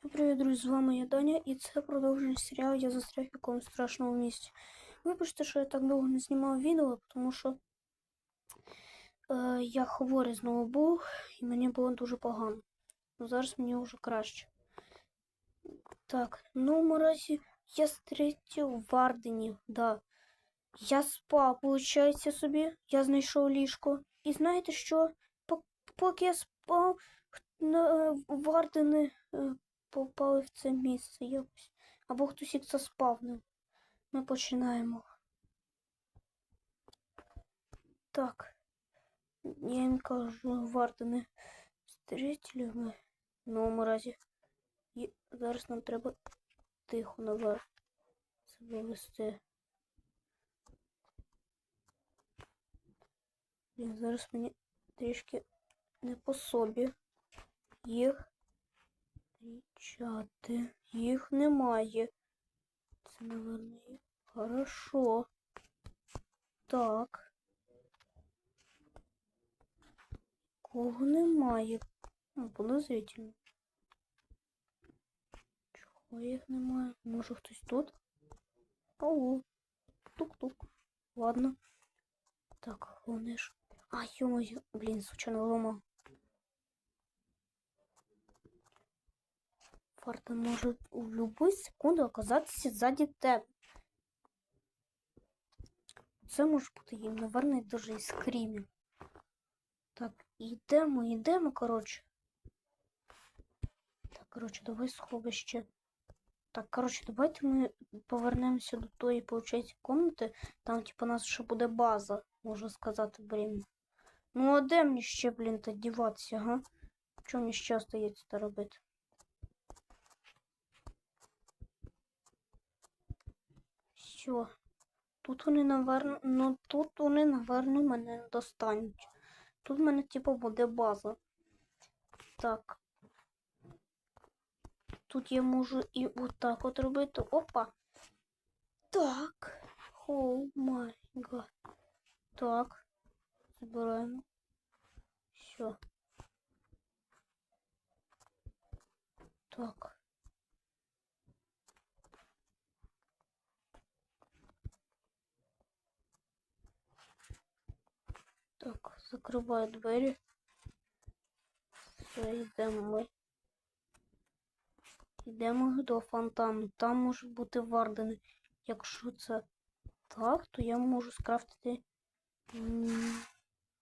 Всім Привіт, друзі, з вами я Даня, і це продовження серіалу Я застряг в якомусь страшному місці. Вибачте, що я так довго не знімав відео, тому що е, я хворий знову був, і мені було дуже погано. Ну, зараз мені вже краще. Так, ну наразі я зустрітив в Вардені, да. Я спав, виходить собі, я знайшов ліжко. І знаєте що? Пок- Поки я спав, на- Вардени е, попали в це місце якось. Або хтось їх заспавнив. Ми починаємо. Так. Я їм кажу, Вардени зрителі ми в новому разі. І зараз нам треба тихо наверх себе вести. Блін, зараз мені трішки не по собі. Їх Кричати. Їх немає. Це, їх. Хорошо. Так. Кого немає? Ну, подозрительно. Чого їх немає? Може хтось тут? Ау. Тук-тук. Ладно. Так, вони ж. А, ё-моё, блін, случайно ломав. Фарта може у будь-яку секунду оказатися ззаді тебе. Це може бути їм, наверное, дуже і скрімінг. Так, йдемо, йдемо, коротше. Так, коротше, давай сховище. Так, коротше, давайте ми повернемося до тої, получається, комнати. Там, типу, у нас ще буде база, можна сказати, блін. Ну, а де мені ще, блін, та діватися, га? Що мені ще остається робити? Все. Тут вони, наверно, ну тут вони, наверно, мене не достануть. Тут в мене, типу, буде база. Так. Тут я можу і отак от робити. Опа. Так. О май гад. Так. Збираємо. Все. Так. Так, закриваю двері. Все, йдемо ми. Йдемо до фонтану. Там можуть бути вардени. Якщо це так, то я можу скрафтити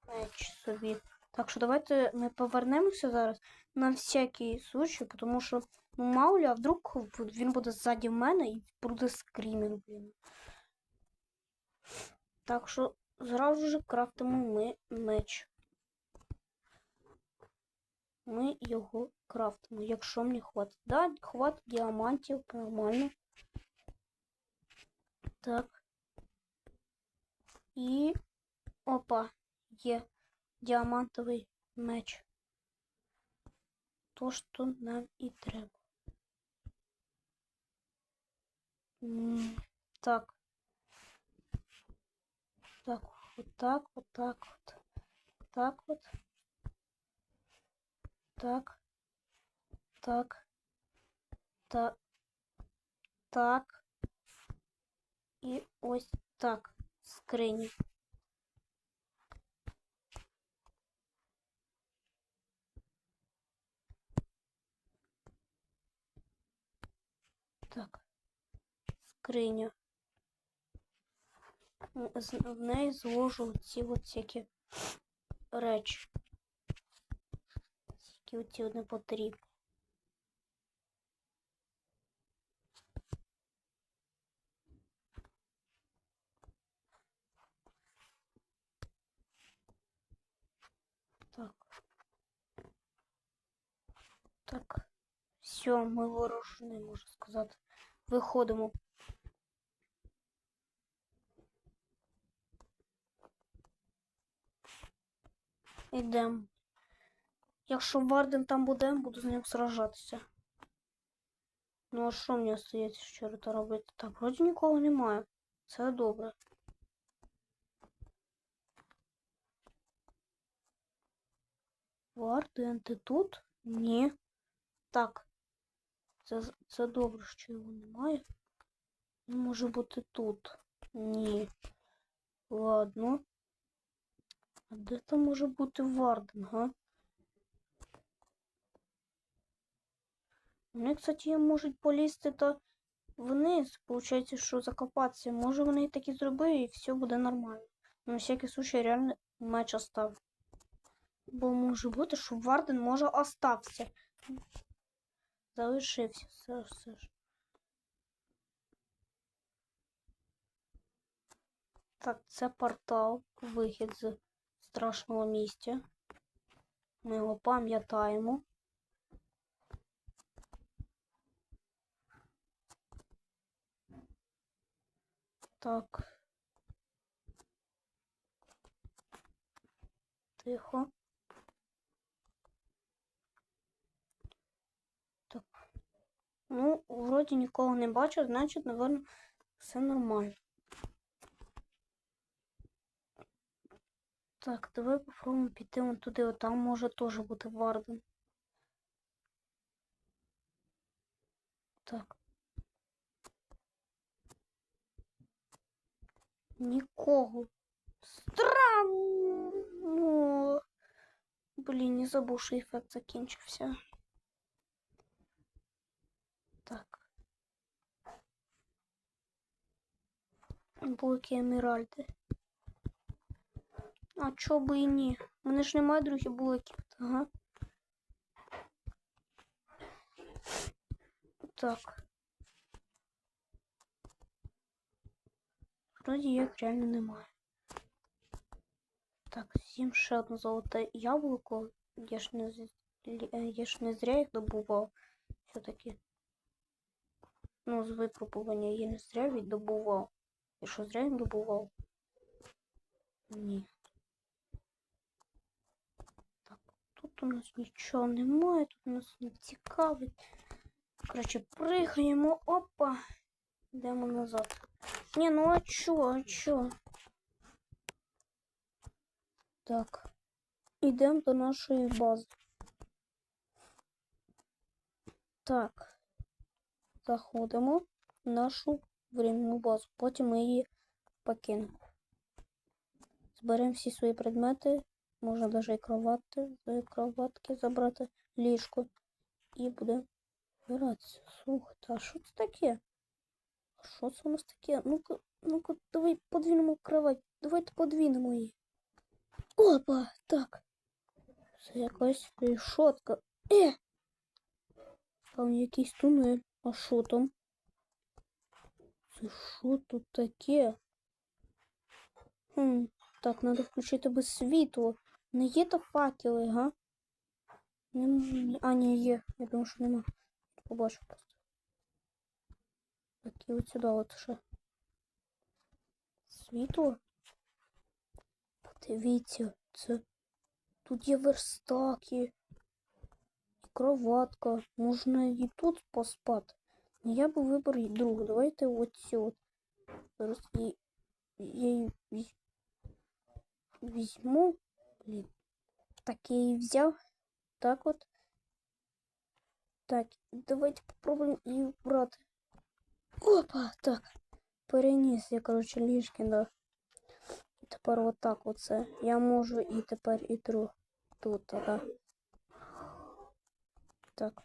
меч собі. Так що давайте ми повернемося зараз на всякий случай, тому що ну, мало ли, а вдруг він буде ззаді мене і буде скрімінг. Так що зразу ж крафтимо ми меч. Ми його крафтимо, якщо мені хватить. Да, хватить діамантів, нормально. Так. І опа, є діамантовий меч. То, що нам і треба. Так. Так, вот так, вот так вот. Так вот. Так. Так. Так. Так. І ось так. Скрині. Так. Скриня. В неї зложу ці от всякі речі. Які оці не потрібні. Так. Так. Все, ми вооружені, можна сказати. Виходимо. Йдемо. Якщо Варден там буде, буду з ним сражатися. Ну а що мені остається ще то робити? Так, вроді нікого немає. Це добре. Варден, ти тут? Ні. Так. Це, це добре, що його немає. Він може бути тут. Ні. Ладно. Де там може бути Варден, га? Вони, кстати, можуть полізти та вниз. Получається, що закопатися. Може вони так і зробили, і все буде нормально. На всякий случай реально меч остав. Бо може бути, що Варден може остався. Залишився все, все ж. Так, це портал, вихід з страшного місця. Ми його пам'ятаємо. Так. Тихо. Так. Ну, вроді нікого не бачу, значить, напевно, все нормально. Так, давай попробуємо піти вон туди, от там може теж бути Варден. Так. Нікого. Странно. Блін, не забув, що ефект закінчився. Так. Блоки Еміральди. А чо би і ні? У мене ж немає других блоків. Ага. Так. Вроді як реально немає. Так, з'їм ще одне золоте яблуко. Я ж не, е, я ж не зря їх добував. Все-таки. Ну, з випробування я не зря віддобував. Я що зря їх добував? Ні. Так, тут у нас нічого немає, тут у нас не цікавить. Коротше, пригаємо, опа. Йдемо назад. Ні, ну а чо, а чо? Так. Ідемо до нашої бази. Так. Заходимо в нашу временну базу. Потім ми її покинемо. Зберемо всі свої предмети. Можна навіть і кровати, з кроватки забрати ліжко. І буде збиратися. Слухайте, а що це таке? А що це у нас таке? Ну-ка, ну-ка, давай подвінемо кровать. Давайте подвінемо її. Опа, так. Це якась решетка. Е! Там якийсь тунель. А що там? Це тут таке? Хм, так, треба включити без світло. Не є то факели, га? Нем... А, ні, є. Я думаю, що нема. Побачу просто. Так, і от сюди от ще. Світло? Подивіться, це. Тут є верстаки. Кроватка. Можна і тут поспати. Ну, Я би вибрав другу. Давайте от. Зараз я її візьму. Блін. Так, я її взяв. Так от. Так, давайте попробуємо її брати. Опа, так. Переніс я, коротше, ліжки, да. Тепер отак оце. Я можу і тепер і тру тут, ага. Так.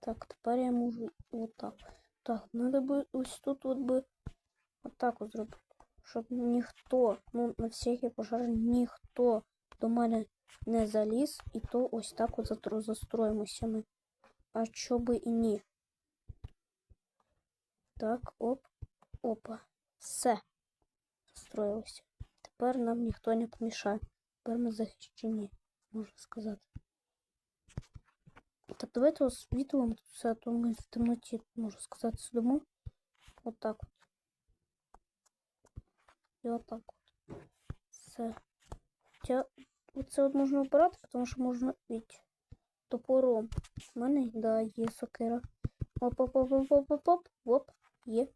Так, тепер я можу і отак. Так, надо би ось тут от би отак от зробити. Щоб ніхто, ну на всякий пожар, ніхто до мене не заліз, і то ось так от застроїмося ми. А що би і ні. Так, оп, опа. Все. Застроїлося. Тепер нам ніхто не помішає. Тепер ми захищені, можна сказати. Так, давайте все, а то ми в темноті, можна сказати, сидимо. Отак от. І отак от. Все. Хоча оце от можна обирати, тому що можна від топором. У мене, да, є сокира. Оп-оп-оп-оп-оп-оп. Оп, є.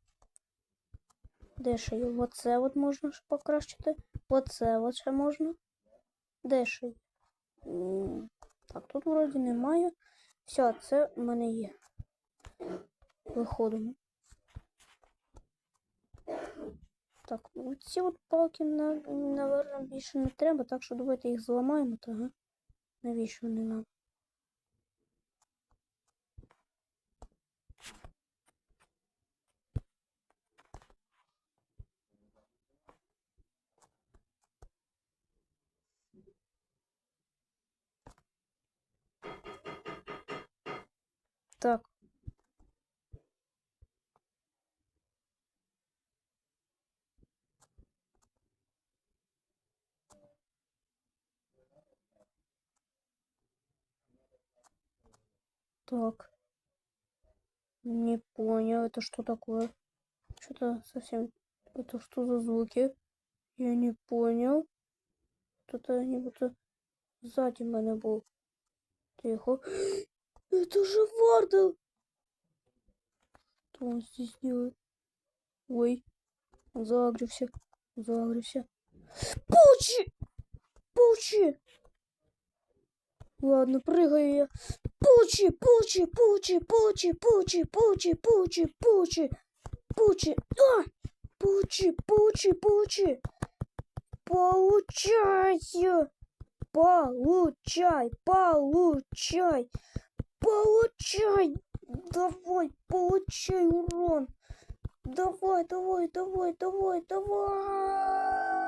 Де ще є? Оце от можна ж покращити. Оце от ще можна. Де ще є? Так, тут вроді немає. Все, це в мене є. Виходимо. Так, ці от палки, на- наверно, більше не треба, так що давайте їх зламаємо, та га? Навіщо вони нам? Так. Так. Не понял, это что такое? Что-то совсем... Это что за звуки? Я не понял. Кто-то они будто сзади мене був. Тихо. Это же Вардел! Что он здесь делает? Ой. Загрелся. Загрелся. Паучи! Паучи! Ладно, прыгаю я. Паучи, паучи, паучи, паучи, паучи, паучи, паучи, паучи, паучи. А! Паучи, паучи, паучи. Получай! Получай, получай, получай! Давай, получай урон! Давай, давай, давай, давай, давай!